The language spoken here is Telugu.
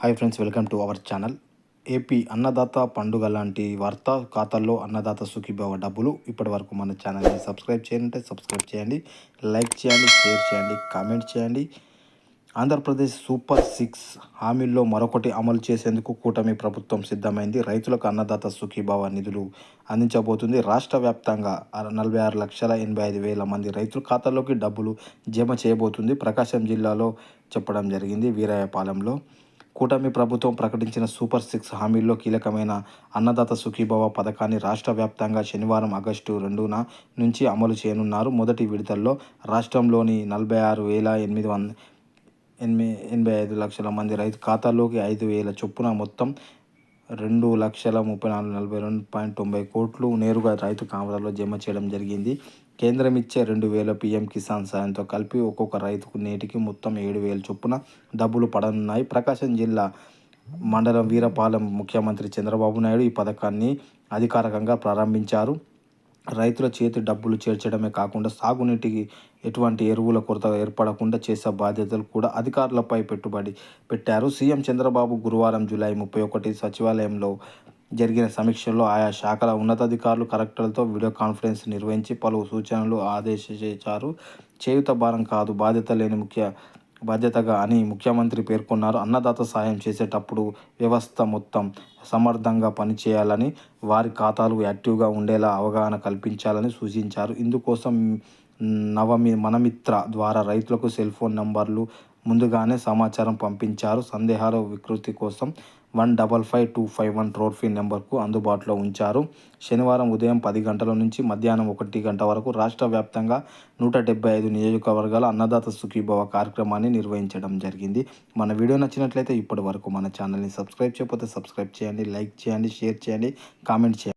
Hi friends welcome to our channel. AP అన్నదాత పండుగ లాంటి వార్త ఖాతాల్లో అన్నదాత సుఖీభావ డబ్బులు ఇప్పటి వరకు మన ఛానల్ని సబ్స్క్రైబ్ చేయాలంటే సబ్స్క్రైబ్ చేయండి లైక్ చేయండి షేర్ చేయండి కామెంట్ చేయండి. ఆంధ్రప్రదేశ్ సూపర్ సిక్స్ హామీల్లో మరొకటి అమలు చేసేందుకు కూటమి ప్రభుత్వం సిద్ధమైంది. రైతులకు అన్నదాత సుఖీభావ నిధులు అందించబోతుంది. రాష్ట్ర వ్యాప్తంగా నలభై ఆరు లక్షల ఎనభై ఐదు వేల మంది రైతుల ఖాతాల్లోకి డబ్బులు జమ చేయబోతుంది. ప్రకాశం జిల్లాలో చెప్పడం జరిగింది. వీరాయపాలెంలో కూటమి ప్రభుత్వం ప్రకటించిన సూపర్ సిక్స్ హామీల్లో కీలకమైన అన్నదాత సుఖీభవ పథకాన్ని రాష్ట్ర వ్యాప్తంగా శనివారం ఆగస్టు రెండున నుంచి అమలు చేయనున్నారు. మొదటి విడతల్లో రాష్ట్రంలోని నలభై ఆరు వేల ఎనిమిది వంద ఎనిమిది ఎనభై ఐదు లక్షల మంది రైతు ఖాతాలోకి ఐదు వేల చొప్పున మొత్తం రెండు లక్షల ముప్పై నాలుగు నలభై రెండు పాయింట్ తొంభై కోట్లు నేరుగా రైతు ఖాతాలో జమ చేయడం జరిగింది. కేంద్రం ఇచ్చే రెండు వేల పీఎం కిసాన్ సాయంతో కలిపి ఒక్కొక్క రైతుకు నేటికి మొత్తం ఏడు వేల చొప్పున డబ్బులు పడనున్నాయి. ప్రకాశం జిల్లా మండలం వీరపాలెం ముఖ్యమంత్రి చంద్రబాబు నాయుడు ఈ పథకాన్ని అధికారికంగా ప్రారంభించారు. రైతుల చేతి డబ్బులు చేర్చడమే కాకుండా సాగునీటికి ఎటువంటి ఎరువుల కొరత ఏర్పడకుండా చేసే బాధ్యతలు కూడా అధికారులపై పెట్టుబడి పెట్టారు. సీఎం చంద్రబాబు గురువారం జూలై ముప్పై ఒకటి సచివాలయంలో జరిగిన సమీక్షలో ఆయా శాఖల ఉన్నతాధికారులు కలెక్టర్లతో వీడియో కాన్ఫరెన్స్ నిర్వహించి పలు సూచనలు ఆదేశించారు. చేయుత భారం కాదు బాధ్యత లేని ముఖ్య బాధ్యతగా అని ముఖ్యమంత్రి పేర్కొన్నారు. అన్నదాత సాయం చేసేటప్పుడు వ్యవస్థ మొత్తం సమర్థంగా పనిచేయాలని వారి ఖాతాలు యాక్టివ్గా ఉండేలా అవగాహన కల్పించాలని సూచించారు. ఇందుకోసం నవమి మనమిత్ర ద్వారా రైతులకు సెల్ ఫోన్ నంబర్లు ముందుగానే సమాచారం పంపించారు. సందేహాల వికృతి కోసం one double five two five one toll free నెంబర్కు అందుబాటులో ఉంచారు. శనివారం ఉదయం పది గంటల నుంచి మధ్యాహ్నం ఒకటి గంట వరకు రాష్ట్ర వ్యాప్తంగా నూట డెబ్బై ఐదు నియోజకవర్గాల అన్నదాత సుఖీభవ కార్యక్రమాన్ని నిర్వహించడం జరిగింది. మన వీడియో నచ్చినట్లయితే ఇప్పటి వరకు మన ఛానల్ని సబ్స్క్రైబ్ చేయకపోతే సబ్స్క్రైబ్ చేయండి లైక్ చేయండి షేర్ చేయండి కామెంట్ చేయండి.